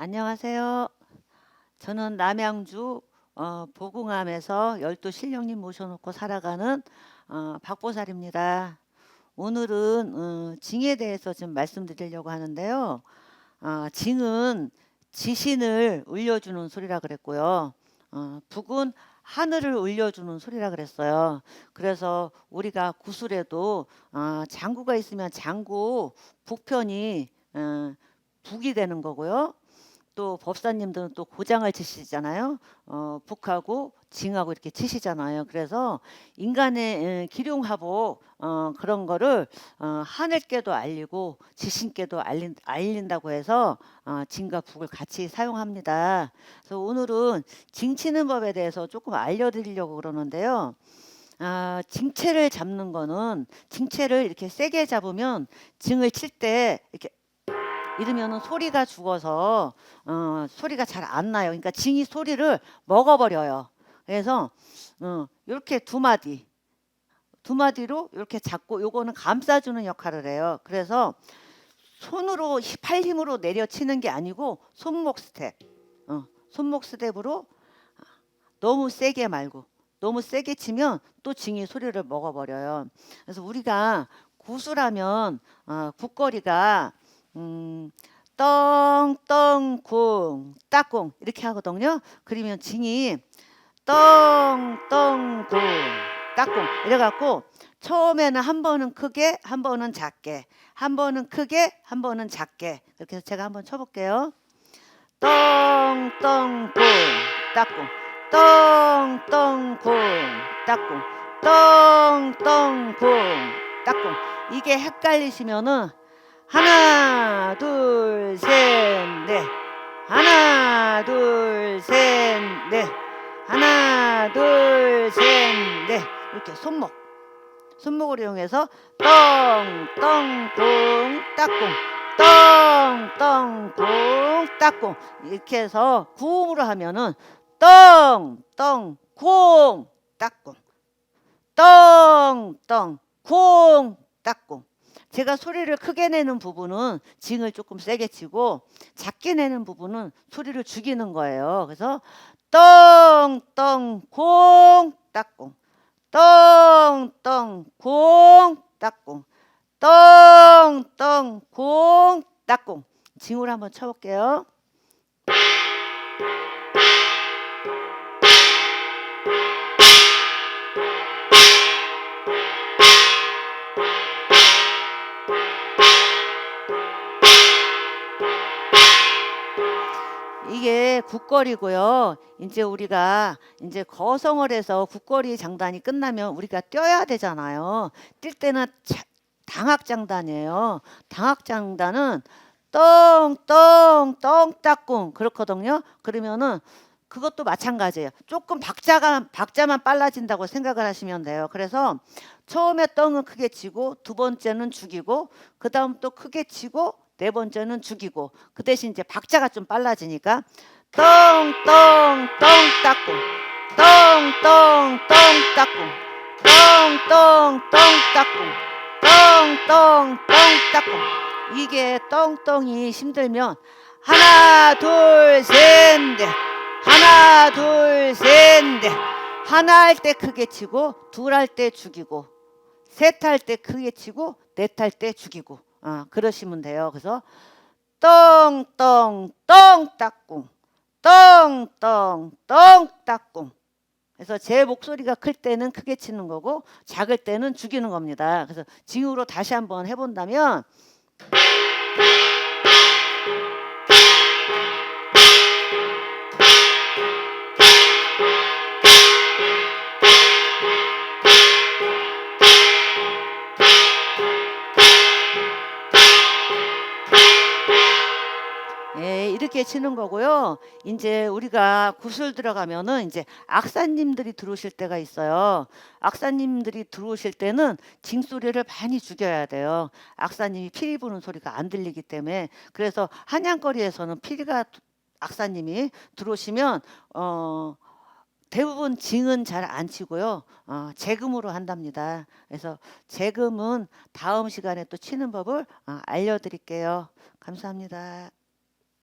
안녕하세요. 저는 남양주 어, 보궁암에서 열두 신령님 모셔놓고 살아가는 어, 박보살입니다. 오늘은 어, 징에 대해서 좀 말씀드리려고 하는데요. 어, 징은 지신을 울려주는 소리라 그랬고요. 어, 북은 하늘을 울려주는 소리라 그랬어요. 그래서 우리가 구슬에도 어, 장구가 있으면 장구 북편이 어, 북이 되는 거고요. 또 법사님들은 또 고장을 치시잖아요. 어, 북하고 징하고 이렇게 치시잖아요. 그래서 인간의 에, 기룡하고 어, 그런 거를 어, 하늘께도 알리고 지신께도 알린, 알린다고 해서 어, 징과 북을 같이 사용합니다. 그래서 오늘은 징 치는 법에 대해서 조금 알려드리려고 그러는데요. 아, 징채를 잡는 거는 징채를 이렇게 세게 잡으면 징을 칠 때 이렇게 이러면은 소리가 죽어서 어, 소리가 잘 안 나요. 그러니까 징이 소리를 먹어버려요. 그래서 어, 이렇게 두 마디 두 마디로 이렇게 잡고 요거는 감싸주는 역할을 해요. 그래서 손으로 히- 팔 힘으로 내려치는 게 아니고 손목 스텝, 어, 손목 스텝으로 너무 세게 말고 너무 세게 치면 또 징이 소리를 먹어버려요. 그래서 우리가 구슬하면 어, 국거리가 음, 떵떵궁 따궁 이렇게 하거든요. 그러면 징이 떵떵궁 따궁 이래갖고 처음에는 한 번은 크게 한 번은 작게 한 번은 크게 한 번은 작게 이렇게 해서 제가 한번 쳐볼게요. 떵떵궁 따궁 떵떵궁 따궁 떵떵궁 따궁 이게 헷갈리시면은 하나 둘 셋 넷. 하나 둘 셋 넷. 하나 둘 셋 넷. 이렇게 손목. 손목을 이용해서 떵떵궁 따궁 떵떵궁 따궁 이렇게 해서 구음으로 하면은 떵떵궁 따궁 떵떵궁 따궁 제가 소리를 크게 내는 부분은 징을 조금 세게 치고 작게 내는 부분은 소리를 죽이는 거예요. 그래서 떵떵콩 따꿍 떵떵콩 따꿍 떵떵콩 따꿍 징으로 한번 쳐볼게요. 이게 국거리고요. 이제 우리가 이제 거성을 해서 국거리 장단이 끝나면 우리가 뛰어야 되잖아요. 뛸 때는 자- 당학 장단이에요. 당학 장단은 떵떵 떵따꿍 그렇거든요. 그러면은 그것도 마찬가지예요. 조금 박자가 박자만 빨라진다고 생각을 하시면 돼요. 그래서 처음에 떵은 크게 치고 두 번째는 죽이고 그 다음 또 크게 치고 네 번째는 죽이고 그 대신 이제 박자가 좀 빨라지니까 떵떵 떵따꿍 떵떵 떵따꿍 떵떵 떵따꿍 떵떵 떵따꿍 이게 떵떵이 힘들면 하나 둘셋넷. 하나 둘셋넷. 하나 할 때 크게 치고 둘 할 때 죽이고 셋 할 때 크게 치고 넷 할 때 죽이고 아, 그러시면 돼요. 그래서 떵떵 떵따꿍 떵떵 떵따꿍 그래서 제 목소리가 클 때는 크게 치는 거고 작을 때는 죽이는 겁니다. 그래서 징으로 다시 한번 해본다면 이렇게 치는 거고요. 이제 우리가 구슬 들어가면은 이제 악사님들이 들어오실 때가 있어요. 악사님들이 들어오실 때는 징소리를 많이 죽여야 돼요. 악사님이 피리 부는 소리가 안 들리기 때문에 그래서 한양거리에서는 피리가 악사님이 들어오시면 어 대부분 징은 잘 안 치고요. 어, 재금으로 한답니다. 그래서 재금은 다음 시간에 또 치는 법을 어, 알려드릴게요. 감사합니다.